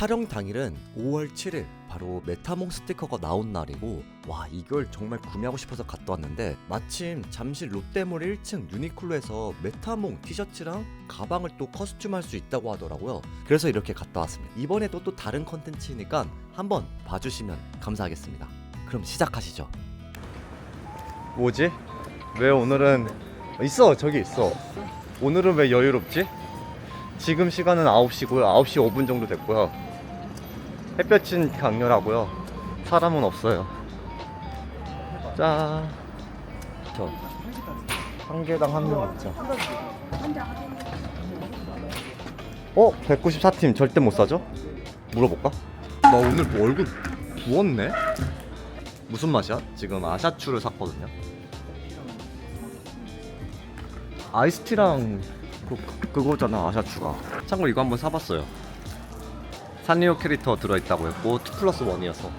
촬영 당일은 5월 7일 바로 메타몽 스티커가 나온 날이고 와 이걸 정말 구매하고 싶어서 갔다 왔는데 마침 잠실 롯데몰 1층 유니클로에서 메타몽 티셔츠랑 가방을 또 커스튬 할수 있다고 하더라고요. 그래서 이렇게 갔다 왔습니다. 이번에도 또 다른 컨텐츠니까 한번 봐주시면 감사하겠습니다. 그럼 시작하시죠. 뭐지? 왜 오늘은 있어 저기 있어. 오늘은 왜 여유롭지? 지금 시간은 9시고요 9시 5분 정도 됐고요 햇볕은 강렬하고요 사람은 없어요 짠 저, 한 개당 한명 먹자 어? 194팀 절대 못 사죠? 물어볼까? 나 오늘 뭐 얼굴 부었네? 무슨 맛이야? 지금 아샤추를 샀거든요 아이스티랑 그, 그거잖아 아샤추가 참고로 이거 한번 사봤어요 산리오 캐릭터 들어있다고 했고 2 플러스 1이어서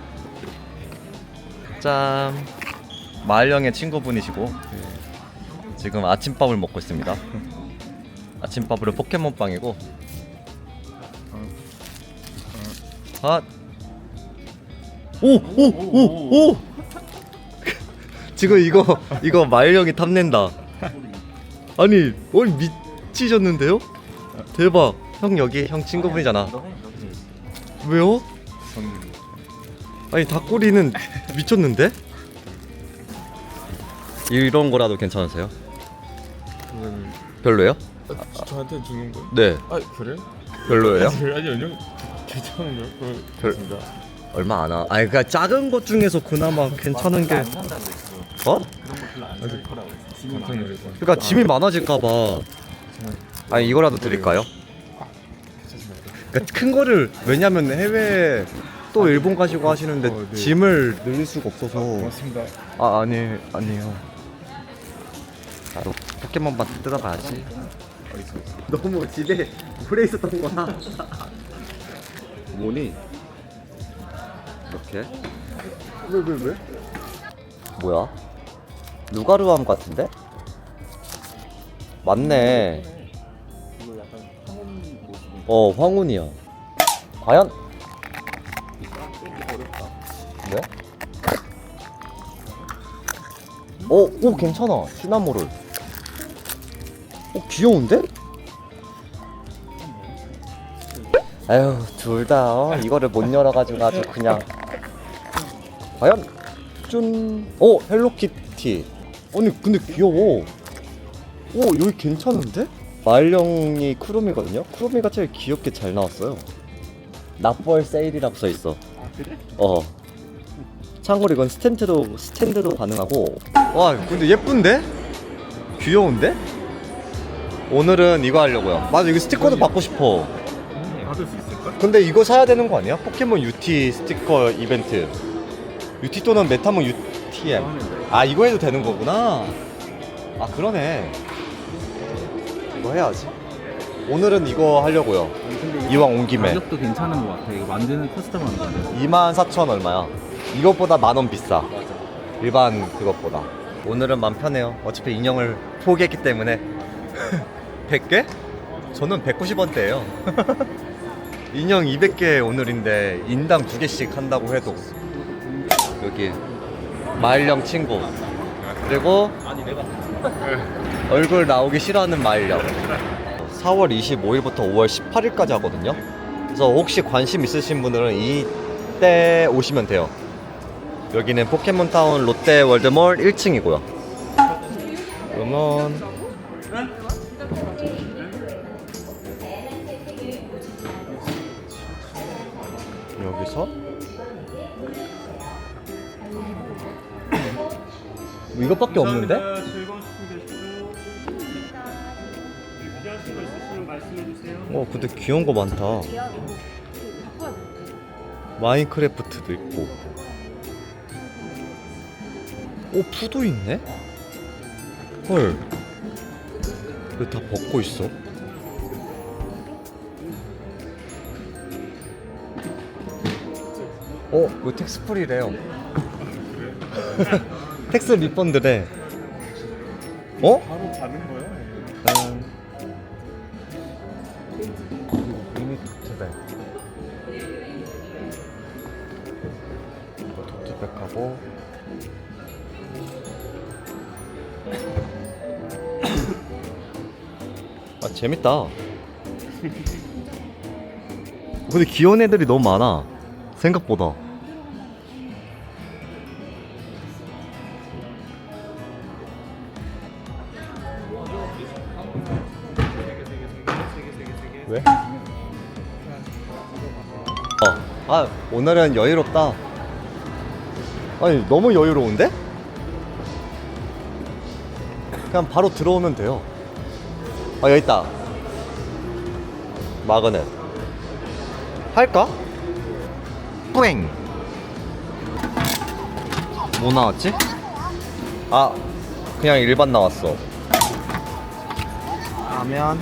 짠 마을형의 친구분이시고 예. 지금 아침밥을 먹고 있습니다 아침밥으로 포켓몬빵이고 아 오! 오! 오! 오! 지금 이거 이거 마을형이 탐낸다 아니 뭘 미치셨는데요? 대박 형 여기 형 친구분이잖아 왜요? 아니 닭꼬리는 미쳤는데? 이런 거라도 괜찮으세요? 그건 별로예요? 아, 저한테 주는 거? 네 아 그래? 별로예요? 아니 아니요 괜찮은 거 별- 그렇습니다. 얼마 안 와. 아니 그니까 작은 것 중에서 그나마 괜찮은 게 어? 아직 깜짝 놀랐어. 그러니까 짐이 많아질까 봐 아니 이거라도 드릴까요? 그러니까 큰 거를 왜냐면 해외 또 일본 가시고 하시는데 어, 네. 짐을 늘릴 수가 없어서. 고맙습니다. 아 아니 아니에요. 나도 포켓몬만 뜯어봐야지. 너무 집에 오래 있었던 거야. 뭐니? 이렇게. 왜 왜 왜? 뭐야? 누가르암 같은데? 맞네 어 황혼이야 과연. 왜? 어, 오 괜찮아 시나모를 어 귀여운데? 아유 둘다 어, 이거를 못 열어가지고 아주 그냥 과연 쭌. 오 헬로키티 아니 근데 귀여워 오 여기 괜찮은데? 마을령이 쿠루미거든요 쿠루미가 제일 귀엽게 잘 나왔어요 납벌 세일이라고 써있어 아 그래? 어. 참고로 이건 스탠드도 스탠드도 가능하고. 와, 근데 예쁜데? 귀여운데? 오늘은 이거 하려고요. 맞아, 이거 스티커도 받고 싶어. 받을 수 있을까? 근데 이거 사야 되는 거 아니야? 포켓몬 UT 스티커 이벤트. UT 또는 메타몬 UTM. 아, 이거 해도 되는 거구나. 아, 그러네. 이거 해야지. 오늘은 이거 하려고요. 이왕 온 김에. 가격도 괜찮은 것 같아. 이거 만드는 커스텀 하는 건데. 24,000 얼마야? 이것보다 만 원 비싸. 맞아. 일반 그것보다. 오늘은 맘 편해요. 어차피 인형을 포기했기 때문에. 100개? 저는 190원대예요. 인형 200개 오늘인데 인당 2개씩 한다고 해도 여기 마일령 친구 그리고 아니 내가 얼굴 나오기 싫어하는 마일령 4월 25일부터 5월 18일까지 하거든요. 그래서 혹시 관심 있으신 분들은 이때 오시면 돼요. 여기는 포켓몬타운 롯데월드몰 1층이고요. 그러면 여기서 뭐 이것밖에 없는데? 필요하신 거 있으시면 말씀해 주세요. 어 근데 귀여운 거 많다 마인크래프트도 있고 오 푸도 있네? 헐 왜 다 벗고 있어? 어? 이거 텍스 프리래요 텍스 리펀드래 어? 바로 가는 거야? 음. 리 하고. 아 재밌다. 근데 귀여운 애들이 너무 많아. 생각보다. 왜? 어, 아 오늘은 여유롭다 아니 너무 여유로운데? 그냥 바로 들어오면 돼요. 아 여기 있다. 마그넷. 할까? 뿌잉. 뭐 나왔지? 아 그냥 일반 나왔어. 라면.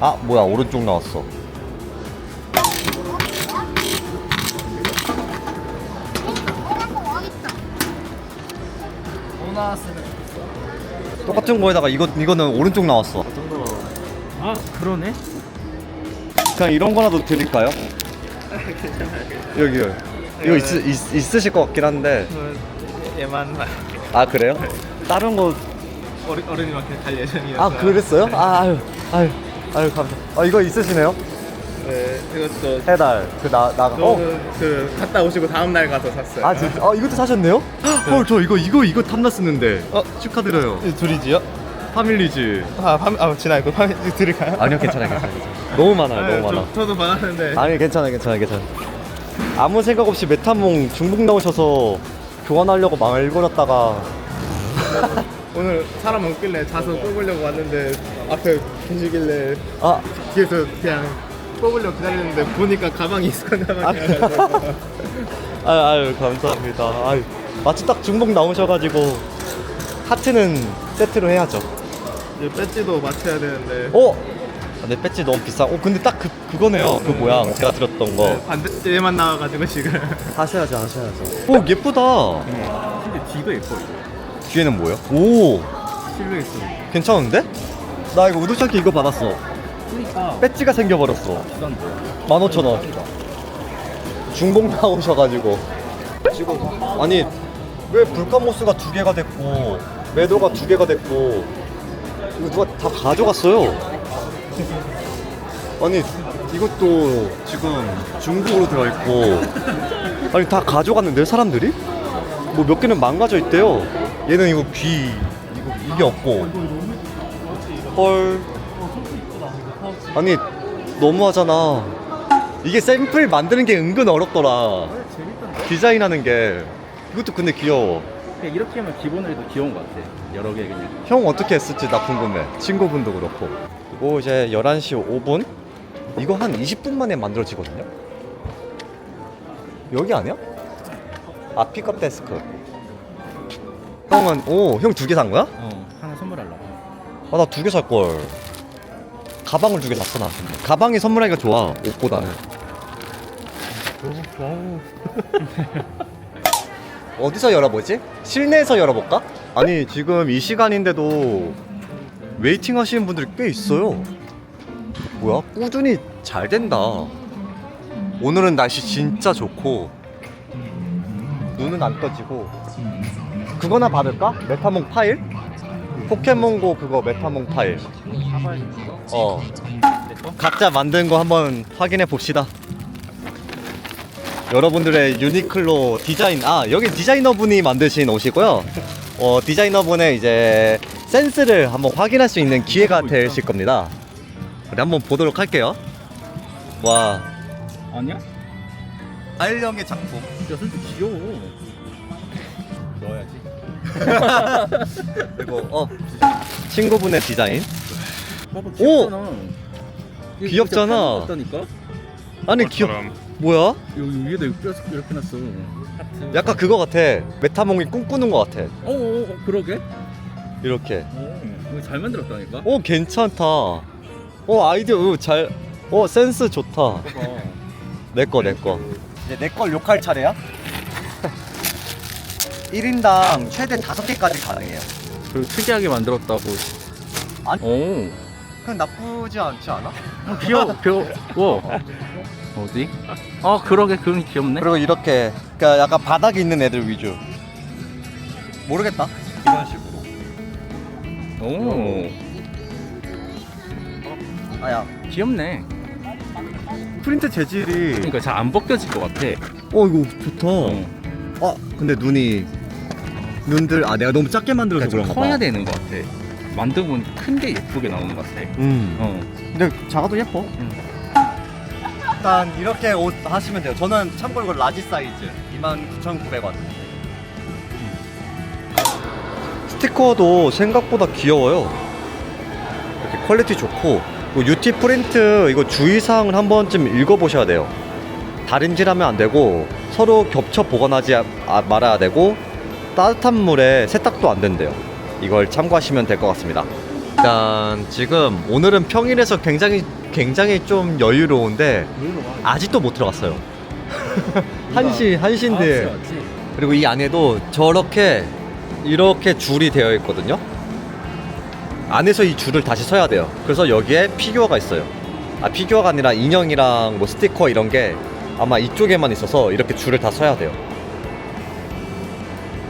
아 뭐야 오른쪽 나왔어 똑같은 거에다가 이거 이거는 오른쪽 나왔어 아 그러네? 그냥 이런 거라도 드릴까요? 여기요. 이거 있, 있, 있으실 것 같긴 한데. 얘만 아 그래요? 다른 거. 어린 어른이만큼 갈 예정이라서. 아 그랬어요? 아 아유 아유 아유 감사. 아 이거 있으시네요? 네, 이것도 해달 그나 나가. 어. 저는 그 갔다 오시고 다음 날 가서 샀어요. 아 진짜? 아 이것도 사셨네요? 헐 저 이거 이거 이거 탐났었는데. 어 축하드려요. 둘이지요? 파밀리즈. 아, 밤, 아 지나 그밤 드릴까요? 아니요 괜찮아요 괜찮아요. 괜찮아요. 너무 많아요 네, 너무 많아. 저, 저도 받았는데. 아니 괜찮아요 괜찮아요 괜찮아요. 아무 생각 없이 메타몽 중복 나오셔서 교환하려고 말 걸었다가 오늘 사람 없길래 자서 뽑으려고 왔는데 앞에 계시길래 아 뒤에서 그냥 뽑으려고 기다리는데 보니까 가방이 익숙한 가방이라서 아유, 아유 감사합니다. 아유, 마치 딱 중복 나오셔가지고 하트는 세트로 해야죠. 이제 배지도 맞춰야 되는데 어? 아, 내 배지 너무 비싸. 어 근데 딱 그 그거네요. 그 모양 제가 들었던 거. 네, 반대 얘만 나와가지고 지금 하셔야죠, 하셔야죠. 오 예쁘다. 근데 뒤도 예뻐 이거 뒤에는 뭐야? 오 실루엣으로 괜찮은데? 나 이거 우두창기 이거 받았어. 그러니까 배지가 생겨버렸어. 부산 뭐야 15,000원. 중복 나오셔가지고. 지금 아니 왜 불카모스가 두 개가 됐고 매도가 두 개가 됐고 이거 누가 다 가져갔어요. 아니 이것도 지금 중국으로 들어있고 아니 다 가져갔는데요 사람들이? 뭐 몇 개는 망가져 있대요. 얘는 이거 귀 이거 이게 없고 헐 아니 너무하잖아. 이게 샘플 만드는 게 은근 어렵더라. 디자인하는 게 이것도 근데 귀여워. 그냥 이렇게 하면 기본으로 해도 귀여운 것 같아 여러 개 그냥 형 어떻게 했을지 나 궁금해. 친구분도 그렇고. 그리고 이제 11시 5분? 이거 한 20분 만에 만들어지거든요? 여기 아니야? 아, 픽업 데스크. 형은, 오, 형 두 개 산 거야? 어 하나 선물하려고 아, 나 두 개 살걸. 가방을 두개 샀어, 나. 가방이 선물하기가 좋아, 옷보다는. 어디서 열어보지? 실내에서 열어볼까? 아니, 지금 이 시간인데도 웨이팅 하시는 분들이 꽤 있어요. 뭐야? 꾸준히 잘 된다. 오늘은 날씨 진짜 좋고, 눈은 안 떠지고, 그거나 받을까? 메타몽 파일? 포켓몬고 그거 메타몽 파일. 어. 각자 만든 거 한번 확인해 봅시다. 여러분들의 유니클로 디자인, 아, 여기 디자이너분이 만드신 옷이고요. 어, 디자이너분의 이제 센스를 한번 확인할 수 있는 기회가 되실 겁니다. 우리 한번 보도록 할게요. 와, 아니야? 알령의 작품. 야 솔직히 귀여워 넣어야지 그리고, 어, 친구분의 디자인. 봐봐 오! 귀엽잖아 이거 귀엽잖아. 진짜 같다니까? 아니, 귀엽, 뭐야? 여기 위에다 이렇게, 이렇게 놨어 약간 그거 같아. 메타몽이 꿈꾸는 거 같아. 어 어 어, 그러게 이렇게. 어 이거 잘 만들었다니까 오 괜찮다. 어 아이디어 어, 잘. 어 센스 좋다. 봐봐 내 거 내 거. 이제 내 걸 욕할 차례야? 1인당 최대 5개까지 가능해요. 그리고 특이하게 만들었다고 아니. 오 그냥 나쁘지 않지 않아? 어, 귀여워 귀여워 어디? 어 그러게 그건 귀엽네 그리고 이렇게 그러니까 약간 바닥에 있는 애들 위주. 모르겠다. 이런 식으로. 오 아야. 귀엽네 프린트 재질이. 그러니까 잘 안 벗겨질 것 같아 어 이거 좋다. 어. 아 근데 눈이 눈들 아 내가 너무 작게 만들어서 그러니까 좀 그런가 봐. 커야 되는 것 같아 만들고 보니 큰게 예쁘게 나오는 것 같아 음. 어 근데 작아도 예뻐. 음. 일단 이렇게 옷 하시면 돼요. 저는 참고로 이거 라지 사이즈 29,900원. 스티커도 생각보다 귀여워요. 이렇게 퀄리티 좋고 그리고 UT 프린트 이거 주의사항을 한 번쯤 읽어보셔야 돼요. 다림질하면 안 되고 서로 겹쳐 보관하지 아- 말아야 되고 따뜻한 물에 세탁도 안 된대요. 이걸 참고하시면 될 것 같습니다. 일단 지금 오늘은 평일에서 굉장히 굉장히 좀 여유로운데 아직도 못 들어갔어요. 한시 한시인데. 그리고 이 안에도 저렇게 이렇게 줄이 되어 있거든요. 안에서 이 줄을 다시 서야 돼요. 그래서 여기에 피규어가 있어요. 아 피규어가 아니라 인형이랑 뭐 스티커 이런 게 아마 이쪽에만 있어서 이렇게 줄을 다 서야 돼요.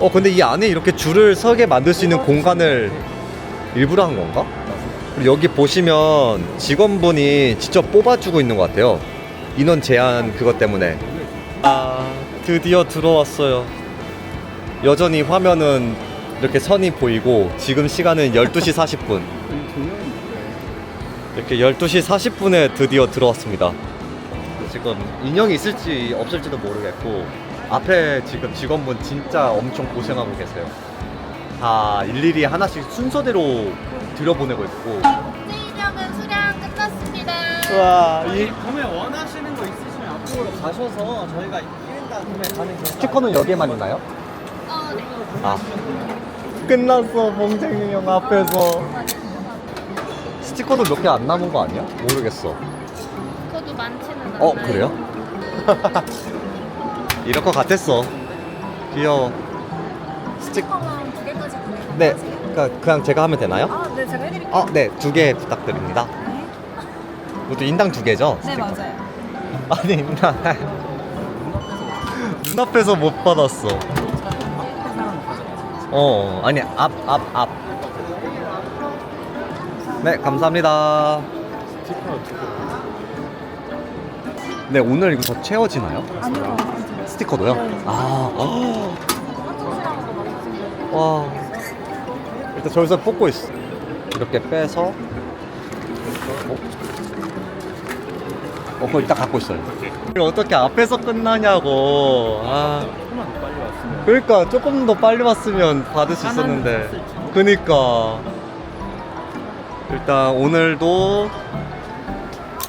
어 근데 이 안에 이렇게 줄을 서게 만들 수 있는 공간을 일부러 한 건가? 그리고 여기 보시면 직원분이 직접 뽑아주고 있는 것 같아요. 인원 제한 그것 때문에. 아 드디어 들어왔어요. 여전히 화면은 이렇게 선이 보이고 지금 시간은 12시 40분. 이렇게 12시 40분에 드디어 들어왔습니다. 지금 인형이 있을지 없을지도 모르겠고 앞에 지금 직원분 진짜 엄청 고생하고 계세요. 다 일일이 하나씩 순서대로 들여보내고 있고. 인형은 수량 끝났습니다. 와, 이 구매 원하시는 거 있으시면 앞으로 가셔서 저희가 1인당 구매 가능 스티커는 여기에만 있나요? 어, 네. 아 끝났어 봉쟁이 형 앞에서 스티커도 몇 개 안 남은 거 아니야? 모르겠어 그것도 많지는 않아요. 어 그래요? 이럴 것 같았어 귀여워 스티커 스티커만 두 개까지 구매 네 가능하세요? 그냥, 그냥 제가 하면 되나요? 아, 네, 제가 해드릴게요. 아 네 두 개 부탁드립니다 이것도 인당 두 개죠? 네, 스티커? 맞아요. 아니 나 눈앞에서 못 받았어 어 아니 앞 앞 앞 네 감사합니다 네 오늘 이거 더 채워지나요? 아니요. 스티커도요? 아, 어. 와. 일단 저기서 뽑고 있어. 이렇게 빼서. 어? 어, 그거 이따 갖고 있어요. 이거 어떻게 앞에서 끝나냐고. 아. 그러니까 조금 더 빨리 왔으면 받을 수 있었는데. 그니까. 일단 오늘도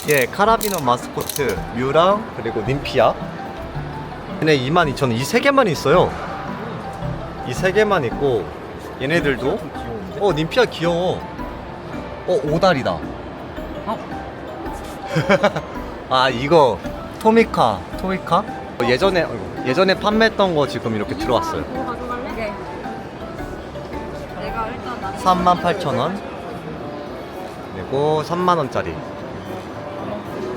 예 카라비너 마스코트 뮤랑 그리고 님피아 얘네 22,000원 이 세 개만 있어요. 이 세 개만 있고 얘네들도. 어 님피아 귀여워. 어 오다리다. 아 이거 토미카 토미카? 예전에 어이구, 예전에 판매했던 거 지금 이렇게 들어왔어요. 그거 가져갈래? 네. 내가 일단 나 38,000원? 그리고 3만원짜리.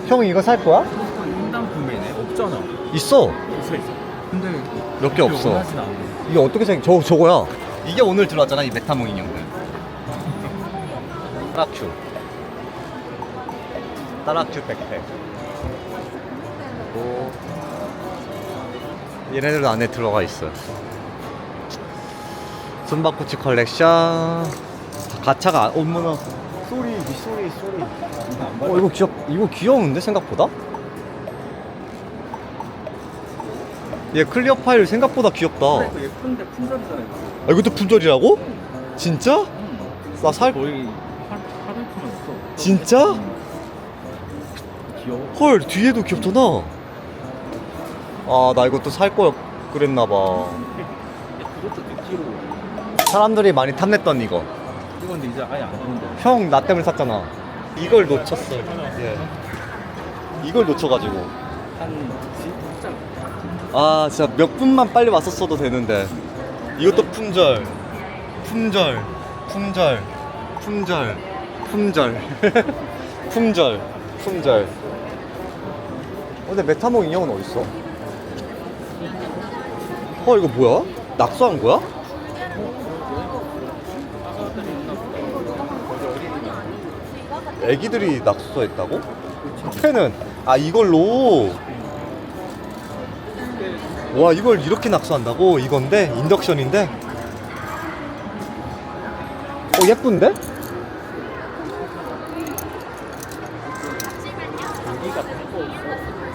형 이거 살 거야? 인당 구매네. 없잖아. 있어 있어 있어. 근데 몇 개 없어. 원하진 이게 어떻게 생겨? 저, 저거야? 이게 오늘 들어왔잖아 이 메타몽 인형들. 따라큐 따라큐 백팩. 그리고 얘네들도 안에 들어가 있어요 숨바쿠치 컬렉션. 가차가 어머나. 소리 소리 소리. 어 이거 귀엽 이거 귀여운데 생각보다 얘 클리어 파일 생각보다 귀엽다. 아 이거 예쁜데 품절이잖아 이거 이것도 품절이라고? 진짜? 나 살 거의 800%만 있어. 진짜? 귀여워. 헐 뒤에도 귀엽잖아 아 나 이것도 살걸 그랬나봐. 그것도 100kg 사람들이 많이 탐냈던 이거. 이건데 이제 아예 안 나온다 형나 때문에 샀잖아. 이걸 놓쳤어. 예. 이걸 놓쳐가지고. 한 아 진짜 몇 분만 빨리 왔었어도 되는데 이것도 품절 품절 품절 품절 품절 품절 라푼젤. 어, 근데 메타몽 인형은 어딨어? 어, 이거 뭐야? 낙서한 거야? 애기들이 낙서했다고? 펜은 아 이걸로 와 이걸 이렇게 낙서한다고? 이건데? 인덕션인데? 어 예쁜데?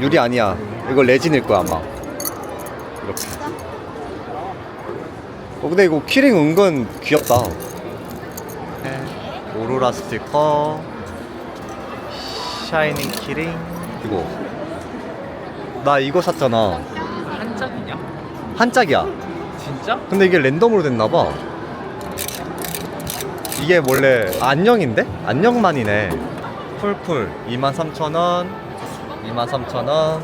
유리 아니야. 이거 레진일 거야 아마. 이렇게. 어 근데 이거 키링 은근 귀엽다. 네. 오로라 스티커. 샤이닝 키링. 이거. 나 이거 샀잖아? 한 짝이야. 진짜? 근데 이게 랜덤으로 됐나봐. 이게 원래 안녕인데? 안녕만이네. 쿨쿨 23,000원. 23,000원.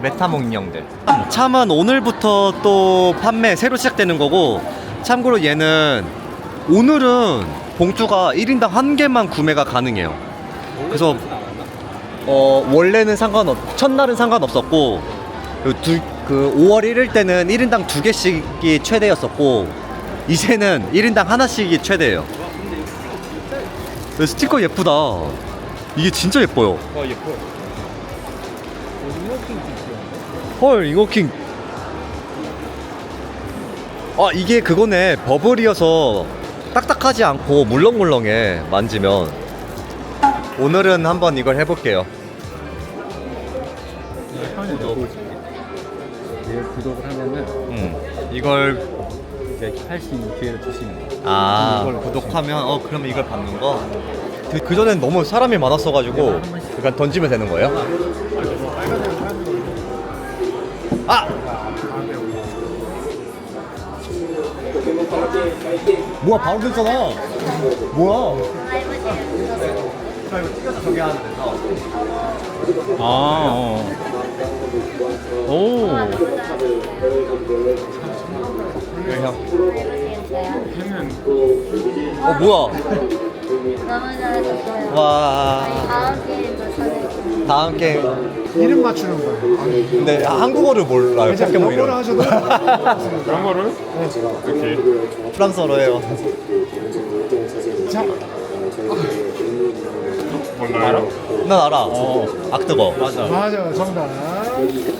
메타몽 인형들. 참은 오늘부터 또 판매 새로 시작되는 거고 참고로 얘는 오늘은 봉투가 1인당 한 개만 구매가 가능해요. 그래서 어 원래는 상관없 첫날은 상관없었고 그, 두, 그 5월 1일 때는 1인당 두 개씩이 최대였었고 이제는 1인당 하나씩이 최대예요. 그 스티커 예쁘다. 이게 진짜 예뻐요. 어 예뻐. 헐 잉어킹. 아 이게 그거네 버블이어서 딱딱하지 않고 물렁물렁해 만지면. 오늘은 한번 이걸 해볼게요. 구독을 하면은 음 이걸 이렇게 할수 있는 기회를 주시는 거예요. 아 이걸 구독하면 어 그러면 이걸 받는 거. 그 전엔 너무 사람이 많았어가지고 그냥 던지면 되는 거예요? 아! 뭐야 바로 됐잖아. 뭐야? 자 이거 찍어서 저기 하면 돼서. 아, 어. 오. 그냥. 어 뭐야? 너무 잘해줬어요. 와 다음 게임도 잘해줬어요. 다음 게임. 이름 맞추는 거예요. 근데 한국어를 몰라요. 이제 포켓몬 영어로 이름. 하셔도 그런 거를 이렇게 프랑스어로 해요. 자, 몰라요? 난 알아. 악뜨거. 맞아. 맞아요. 정답.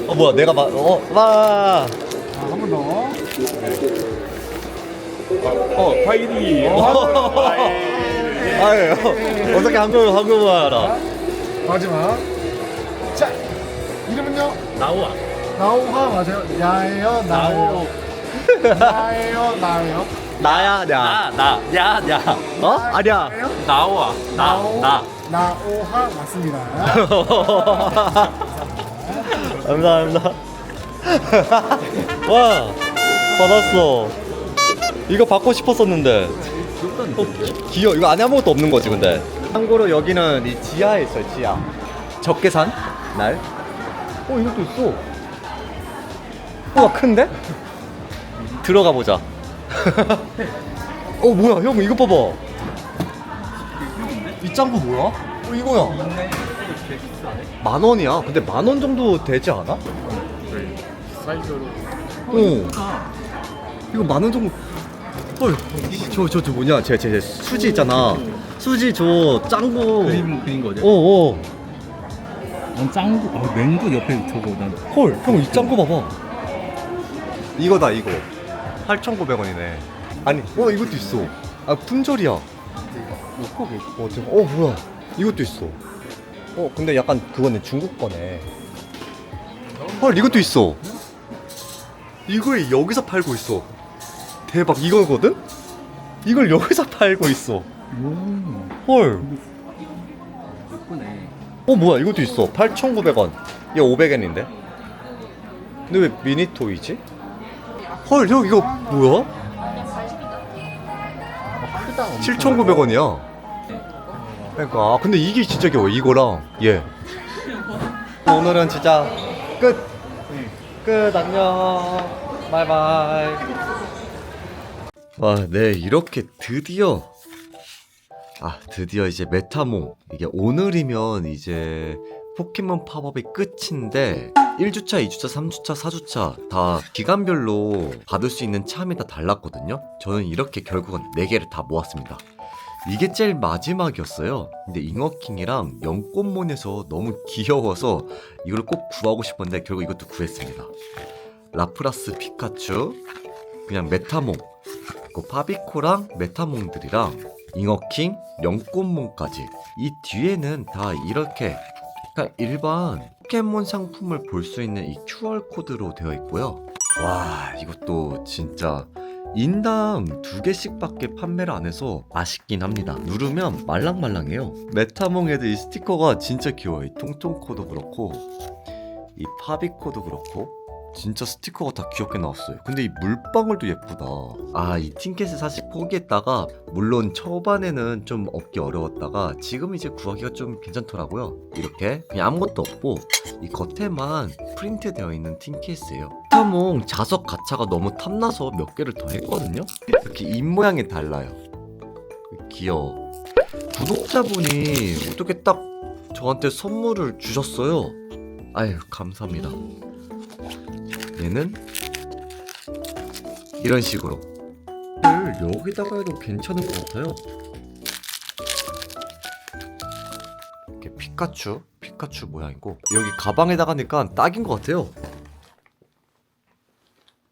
어 뭐야 내가 막 어, 와. 자, 한번 더. 어 파이리. 아유 어떻게 한국어 한국어 알아? 마지막. 자, 이름은요? 나우아. 나오하 맞아요. 야예요, 나예요. 나예요, 나예요. 나야 나. 나, 나, 야, 야. 어? 아니야. 나우아. 나, 나오, 나. 나오하 맞습니다. 감사합니다. 와 받았어. 이거 받고 싶었었는데. 어, 기- 귀여워. 이거 안에 아무것도 없는 거지 근데. 참고로 여기는 이 지하에 있어요 지하. 적개산 날. 어 이것도 있어. 우와 큰데? 들어가 보자. 어 뭐야 형 이거 봐봐. 이 짱구 뭐야? 어 이거야. 만 원이야. 근데 만 원 정도 되지 않아? 사이즈로. 어. 이거 만 원 정도. 헐. 저 저 저 뭐냐? 제제 수지 있잖아. 수지 저 짱구. 그림, 그린 거죠? 어 어. 난 짱구, 아, 맹구 옆에 저거, 난. 헐. 형 이 짱구 봐봐. 이거다 이거. 8,900원이네. 아니, 어 이것도 있어. 아 품절이야. 어, 대박. 어 뭐야? 이것도 있어. 어 근데 약간 그거네 중국 거네. 헐 이것도 있어. 이걸 여기서 팔고 있어. 대박 이거거든? 이걸 여기서 팔고 있어. 오, 헐. 예쁘네. 어 뭐야 이것도 있어. 8,900원. 이거 500엔인데. 근데 왜 미니토이지? 헐 형 이거 뭐야? 크다. 7,900원이야. 그러니까 아, 근데 이게 진짜 겨워 이거랑 얘. 오늘은 진짜 끝. 끝 안녕. 바이바이. 와, 네 이렇게 드디어 아 드디어 이제 메타몽 이게 오늘이면 이제 포켓몬 팝업이 끝인데 1주차, 2주차, 3주차, 4주차 다 기간별로 받을 수 있는 참이 다 달랐거든요 저는 이렇게 결국은 4개를 다 모았습니다 이게 제일 마지막이었어요. 근데 잉어킹이랑 연꽃몬에서 너무 귀여워서 이걸 꼭 구하고 싶었는데 결국 이것도 구했습니다. 라프라스 피카츄 그냥 메타몽 그 파비코랑 메타몽들이랑 잉어킹, 연꽃몬까지. 이 뒤에는 다 이렇게 그냥 일반 포켓몬 상품을 볼 수 있는 이 QR코드로 되어 있고요. 와 이것도 진짜 인당 두 개씩밖에 판매를 안 해서 아쉽긴 합니다. 누르면 말랑말랑해요. 메타몽 애들 이 스티커가 진짜 귀여워요. 이 통통코도 그렇고 이 파비코도 그렇고 진짜 스티커가 다 귀엽게 나왔어요. 근데 이 물방울도 예쁘다. 아, 이 틴켓을 사실 포기했다가, 물론 초반에는 좀 얻기 어려웠다가, 지금 이제 구하기가 좀 괜찮더라고요. 이렇게 그냥 아무것도 없고, 이 겉에만 프린트 되어 있는 틴켓이에요. 타몽 자석 가차가 너무 탐나서 몇 개를 더 했거든요? 이렇게 입 모양이 달라요. 귀여워. 구독자분이 어떻게 딱 저한테 선물을 주셨어요. 아유, 감사합니다. 얘는 이런 식으로. 여기다가 해도 괜찮을 것 같아요. 이렇게 피카츄? 피카츄 모양이고. 여기 가방에다가 하니까 딱인 것 같아요.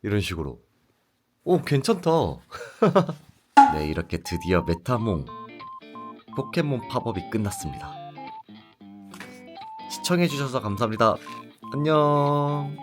이런 식으로. 오 괜찮다. 네 이렇게 드디어 메타몽. 포켓몬 팝업이 끝났습니다. 시청해주셔서 감사합니다. 안녕